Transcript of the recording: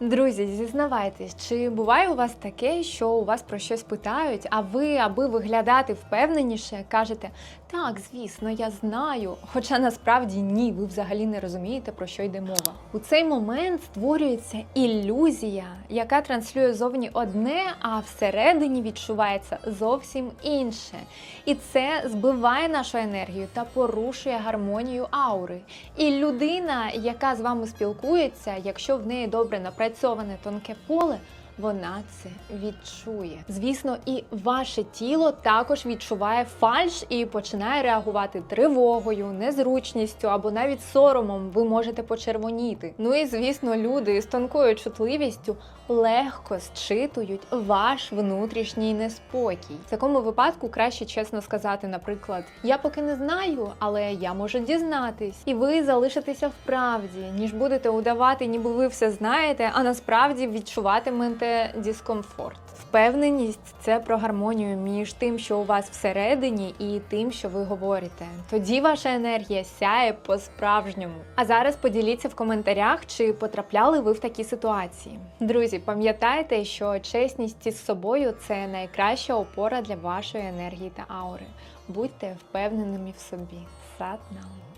Друзі, зізнавайтесь, чи буває у вас таке, що у вас про щось питають, а ви, аби виглядати впевненіше, кажете так, звісно, я знаю. Хоча насправді ні, ви взагалі не розумієте, про що йде мова. У цей момент створюється ілюзія, яка транслює зовні одне, а всередині відчувається зовсім інше. І це збиває нашу енергію та порушує гармонію аури. І людина, яка з вами спілкується, якщо в неї добре напрацьоване тонке поле. Вона це відчує. Звісно, і ваше тіло також відчуває фальш і починає реагувати тривогою, незручністю або навіть соромом. Ви можете почервоніти. Ну і звісно, люди з тонкою чутливістю легко зчитують ваш внутрішній неспокій. В такому випадку краще чесно сказати, наприклад, я поки не знаю, але я можу дізнатись, і ви залишитеся в правді, ніж будете удавати, ніби ви все знаєте, а насправді відчуватимете дискомфорт. Впевненість це про гармонію між тим, що у вас всередині, і тим, що ви говорите. Тоді ваша енергія сяє по-справжньому. А зараз поділіться в коментарях, чи потрапляли ви в такі ситуації. Друзі, пам'ятайте, що чесність із собою це найкраща опора для вашої енергії та аури. Будьте впевненими в собі. Сат нам.